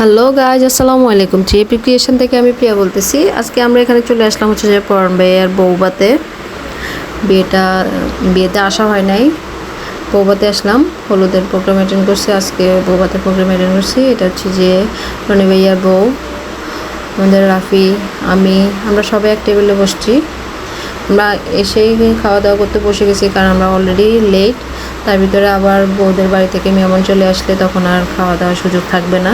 Hello guys আসসালামু আলাইকুম। GAP creation থেকে আমি প্রিয়া বলতেছি। আজকে আমরা এখানে চলে আসলাম হচ্ছে যে পরন ভাইয়ের বৌবাতে বিয়েটা, বিয়েতে আসা হয় নাই। বৌবাতে আসলাম, হলুদের প্রোগ্রাম অ্যাটেন্ড করছি। আজকে বৌবাতে প্রোগ্রাম অ্যাটেন্ড করছি। এটা হচ্ছে যে রনি ভাইয়ার বউ। আমাদের রাফি, আমি, আমরা সবাই এক টেবিলে বসছি। আমরা এসেই খাওয়া দাওয়া করতে বসে গেছি, কারণ আমরা অলরেডি লেট তার ভিতরে আবার বউদের বাড়ি থেকে মেহমান চলে আসলে তখন আর খাওয়া দাওয়ার সুযোগ থাকবে না।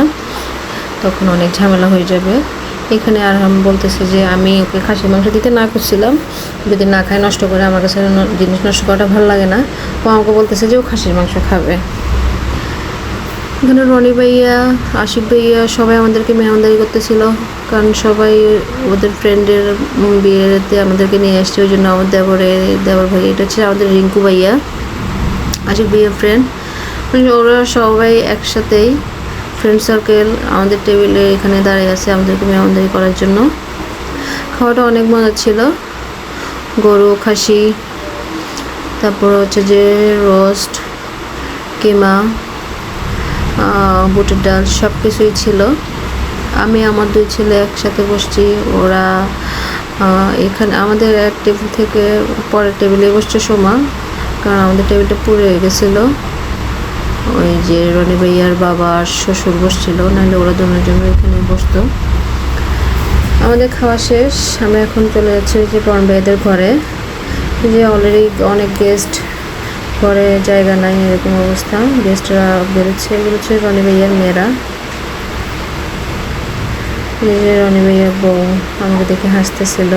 তখন অনেক ঝামেলা হয়ে যাবে। এখানে আর আমি বলতেছি যে, আমি ওকে খাসির মাংস দিতে না করছিলাম যদি না খায় নষ্ট করে আমার কাছে জিনিস নষ্ট করাটা ভালো লাগে না। ও আমাকে বলতেছে যে, ও খাসির মাংস খাবে। এখানে রনি ভাইয়া, আশিক ভাইয়া সবাই আমাদেরকে মেহমানদারি করতেছিল। কারণ সবাই ওদের ফ্রেন্ডের বিয়েতে আমাদেরকে নিয়ে আসছে, ওই জন্য আমার দেবরে, দেবর ভাই এটা হচ্ছে আমাদের রিঙ্কু ভাইয়া, আশিক ভাইয়া ফ্রেন্ড ওরা সবাই একসাথেই ফ্রেন্ড সার্কেল আমাদের টেবিলে এখানে দাঁড়িয়ে আছে আমাদেরকে মেহমানদারি করার জন্য। খাওয়াটা অনেক মজা ছিল। গরু, খাসি, তারপর হচ্ছে যে রোস্ট কিমা বুটের ডাল সব কিছুই ছিল। আমি আমার দুই ছেলে একসাথে বসছি। ওরা এখানে আমাদের এক টেবিল থেকে পরের টেবিলে বসছে সোমা, কারণ আমাদের টেবিলটা পুরো হয়ে গেছিল। ওই যে রনি ভাইয়ার বাবা আর শ্বশুর বসছিল, নাহলে ওরা দুজনের জন্য এখানে বসতো। আমাদের খাওয়া শেষ। আমরা এখন চলে যাচ্ছি যে পরম ভাইয়াদের ঘরে। যে অলরেডি অনেক গেস্ট ঘরে জায়গা নাই, এরকম অবস্থা। গেস্টরা বেরোচ্ছে হচ্ছে রনি ভাইয়ার মেয়েরা। রনি ভাইয়ার বউ, আমাকে দেখে হাসতেছিল।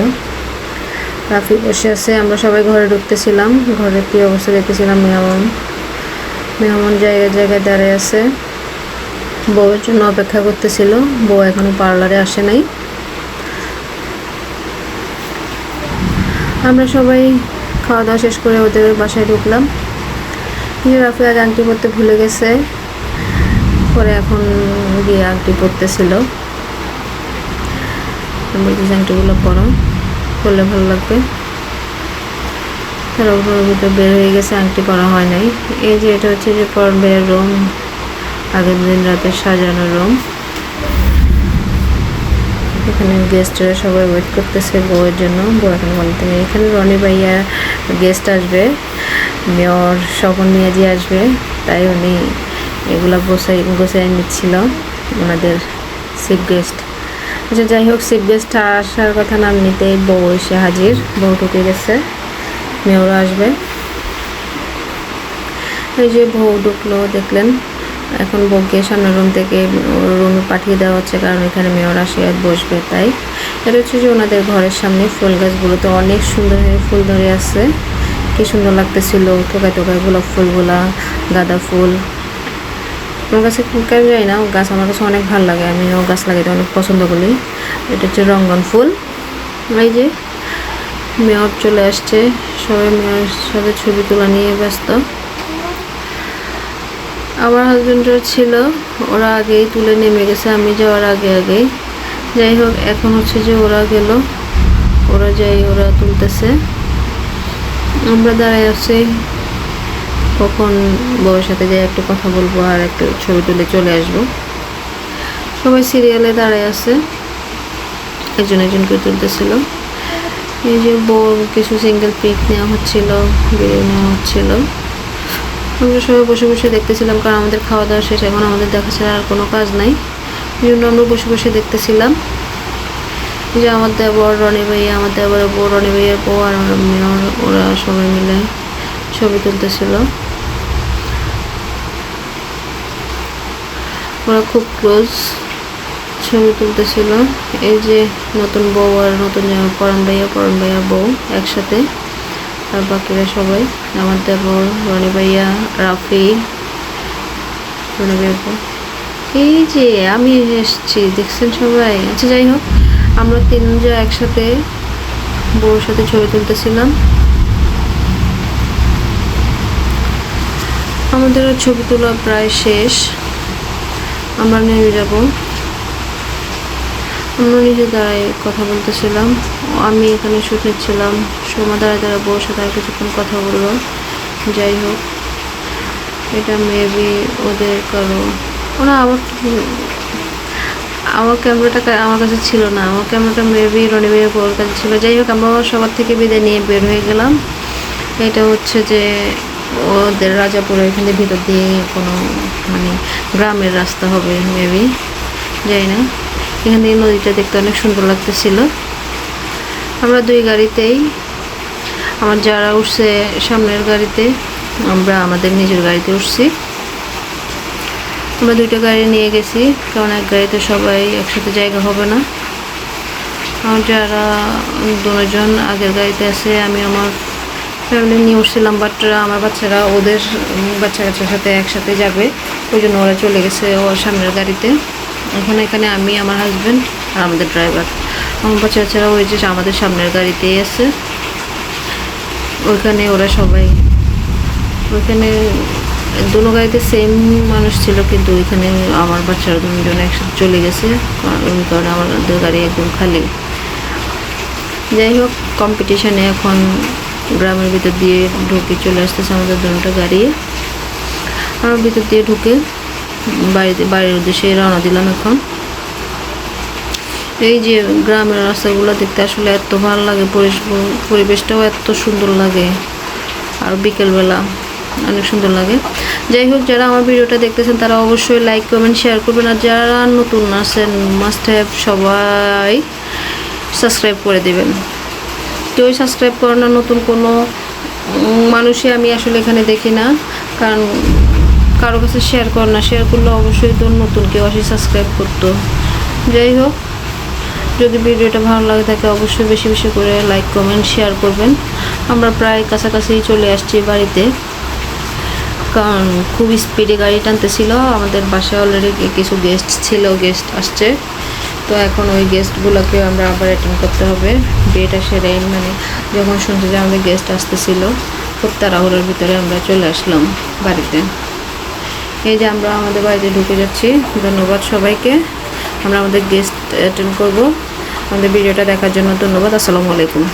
রাফি বসে আছে, আমরা সবাই ঘরে ঢুকতেছিলাম। ঘরে কী অবস্থা দেখতেছিলাম মেহমান। মেহমান জায়গায় জায়গায় দাঁড়িয়ে আছে। বউয়ের জন্য অপেক্ষা করতেছিল, বউ এখনও পার্লারে আসে নাই। আমরা সবাই খাওয়া দাওয়া শেষ করে ওদের বাসায় ঢুকলাম। যে রাফি আংটি পরতে ভুলে গেছে। পরে এখন গিয়ে আংটি পরতেছিল আংটিগুলো পরো করলে ভালো লাগবে। তার ভিতরে বের হয়ে গেছে আংটি পরা হয় নাই। এই যে, এটা হচ্ছে যে পর বের রুম, আগের দিন রাতে সাজানো রুম। এখানে গেস্টরা সবাই ওয়েট করতেছে বউয়ের জন্য। বউ এখন বলতে নেই এখানে রনি ভাইয়া গেস্ট আসবে, মেয়র স্বপন মিয়াজি আসবে। তাই উনি এগুলা গোসাই গোসাই নিচ্ছিল ওনাদের চিফ গেস্ট আচ্ছা যাই হোক চিফ গেস্ট আসার কথা নাম নিতেই বউ এসে হাজির। বউ ঢুকে গেছে, মেয়রও আসবে। এই যে বউ ঢুকলো, দেখলেন এখন বউকে সামনের রুম থেকে রুমে পাঠিয়ে দেওয়া হচ্ছে, কারণ এখানে মেয়র আসে আর বসবে, তাই। এটা হচ্ছে যে ওনাদের ঘরের সামনে ফুল গাছগুলোতে অনেক সুন্দর হয়ে ফুল ধরে আছে। কি সুন্দর লাগতেছিল টোকায় টোকায় গোলাপ ফুলগুলা, গাঁদা ফুল। আমার কাছে কেন যাই না গাছ আমার কাছে অনেক ভালো লাগে, আমি ও গাছ লাগাইতে অনেক পছন্দ করি। এটা হচ্ছে রঙ্গন ফুল। এই যে, মেয়র চলে আসছে, সবাই মেয়রের সাথে ছবি তোলা নিয়ে ব্যস্ত। আমার হাজবেন্ডরা ছিল, ওরা আগেই তুলে নেমে গেছে, আমি যাওয়ার আগে আগেই। যাই হোক, এখন হচ্ছে যে ওরা গেল, ওরা যাই, ওরা তুলতেছে। আমরা দাঁড়াই আছি, কখন বউয়ের সাথে যাই একটু কথা বলব আর একটু ছবি তুলে চলে আসব। সবাই সিরিয়ালে দাঁড়ায় আছে, একজন একজন করে তুলতেছিল। এই যে বউ, কিছু সিঙ্গেল পিক নেওয়া হচ্ছিল ভিডিও নেওয়া হচ্ছিল। আমরা সবাই বসে বসে দেখতেছিলাম, কারণ আমাদের খাওয়া দাওয়া শেষ, এখন আমাদের দেখা ছাড়া আর কোনো কাজ নাই। এই জন্য আমরা বসে বসে দেখতেছিলাম। যে আমার দেবর, রনি ভাইয়া, আমার দেবরের বউ, রনি ভাইয়ের বউ আর আমার ওরা সবাই মিলে ছবি তুলতেছিল। ওরা খুব ক্লোজ ছবি তুলতেছিল। এই যে নতুন বউ আর নতুন পরান ভাইয়া পরান ভাইয়া বউ একসাথে। আর বাকিরা সবাই, আমার দেবর, রনি ভাইয়া, রাফি, রনি ভাইয়া এই যে আমি এসছি, দেখছেন সবাই? আচ্ছা যাই হোক, আমরা তিনজন একসাথে বউর সাথে ছবি তুলতেছিলাম। আমাদের ছবি তোলা প্রায় শেষ। আমরা নেমে যাব। আমরা নিজে দাঁড়ায় কথা বলতেছিলাম। আমি এখানে শুট নিচ্ছিলাম সোমা দাঁড়ায় দাঁড়া বউর সাথে আর কিছুক্ষণ কথা বলল। যাই হোক, এটা মেবি ওদের কারও। ওরা আবার আমার ক্যামেরাটা আমার কাছে ছিল না। আমার ক্যামেরাটা মেবি রনি ভাইয়ের ওর কাছে ছিল। যাই হোক, আমরা সবার থেকে বিদায় নিয়ে বের হয়ে গেলাম। এটা হচ্ছে যে ওদের রাজাপুরের এখানে ভিতর দিয়ে কোনো মানে গ্রামের রাস্তা হবে মেবি যাই না। এখান থেকে নদীটা দেখতে অনেক সুন্দর লাগতেছিল। আমরা দুই গাড়িতেই, আমার যারা উঠছে সামনের গাড়িতে, আমরা আমাদের নিজের গাড়িতে উঠছি। আমরা দুইটা গাড়ি নিয়ে গেছি, কারণ এক গাড়িতে সবাই একসাথে জায়গা হবে না। আমার যারা দুজন আগের গাড়িতে আছে, আমি আমার ফ্যামিলি নিয়ে উঠছিলাম বাট আমার বাচ্চারা, ওদের বাচ্চা কাচ্চার সাথে একসাথে যাবে। ওই জন্য ওরা চলে গেছে ওর সামনের গাড়িতে। এখন এখানে আমি, আমার হাজব্যান্ড আর আমাদের ড্রাইভার আমার বাচ্চা কাচ্চারা ওই যে আমাদের সামনের গাড়িতেই আছে। ওইখানে ওরা সবাই, ওইখানে দুনো গাড়িতে সেম মানুষ ছিল, কিন্তু ওইখানে আমার বাচ্চারা দুজন একসাথে চলে গেছে। ওই কারণে আমার আমাদের গাড়ি একদম খালি। যাই হোক কম্পিটিশনে এখন গ্রামের ভিতর দিয়ে ঢুকে চলে আসতেছে আমাদের দুটো গাড়ি। আমার ভিতর দিয়ে ঢুকে বাড়িতে, বাড়ির উদ্দেশ্যে রওনা দিলাম এখন। এই যে গ্রামের রাস্তাগুলো দেখতে আসলে এত ভালো লাগে পরিবেশটাও এত সুন্দর লাগে। আর বিকেলবেলা অনেক সুন্দর লাগে। যাই হোক, যারা আমার ভিডিওটা দেখতেছেন, তারা অবশ্যই লাইক কমেন্ট শেয়ার করবেন। আর যারা নতুন আছেন মাস্ট হ্যাভ সবাই সাবস্ক্রাইব করে দেবেন। কেউই সাবস্ক্রাইব করে না নতুন কোনো মানুষই আমি আসলে এখানে দেখি না। কারণ কারও কাছে শেয়ার করে না। শেয়ার করলে অবশ্যই তো নতুন কেউ আসে সাবস্ক্রাইব করতো। যাই হোক, যদি ভিডিওটা ভালো লাগে থাকে অবশ্যই বেশি বেশি করে লাইক কমেন্ট শেয়ার করবেন। আমরা প্রায় কাছাকাছি চলে আসছি বাড়িতে। কারণ খুব স্পিডে গাড়ি টানতেছিল। আমাদের বাসায় অলরেডি কিছু গেস্ট ছিল গেস্ট আসছে। তো এখন ওই গেস্টগুলোকে আমরা আবার অ্যাটেন্ড করতে হবে। বিয়েটা সেরে মানে যখন শুনছি যে আমাদের গেস্ট আসতেছিল, খুব তাড়াহুড়োর ভিতরে আমরা চলে আসলাম বাড়িতে। এই যে আমরা আমাদের বাড়িতে ঢুকে যাচ্ছি। ধন্যবাদ সবাইকে। আমরা আমাদের গেস্ট অ্যাটেন্ড করব। আমাদের ভিডিওটা দেখার জন্য ধন্যবাদ। আসসালামু আলাইকুম।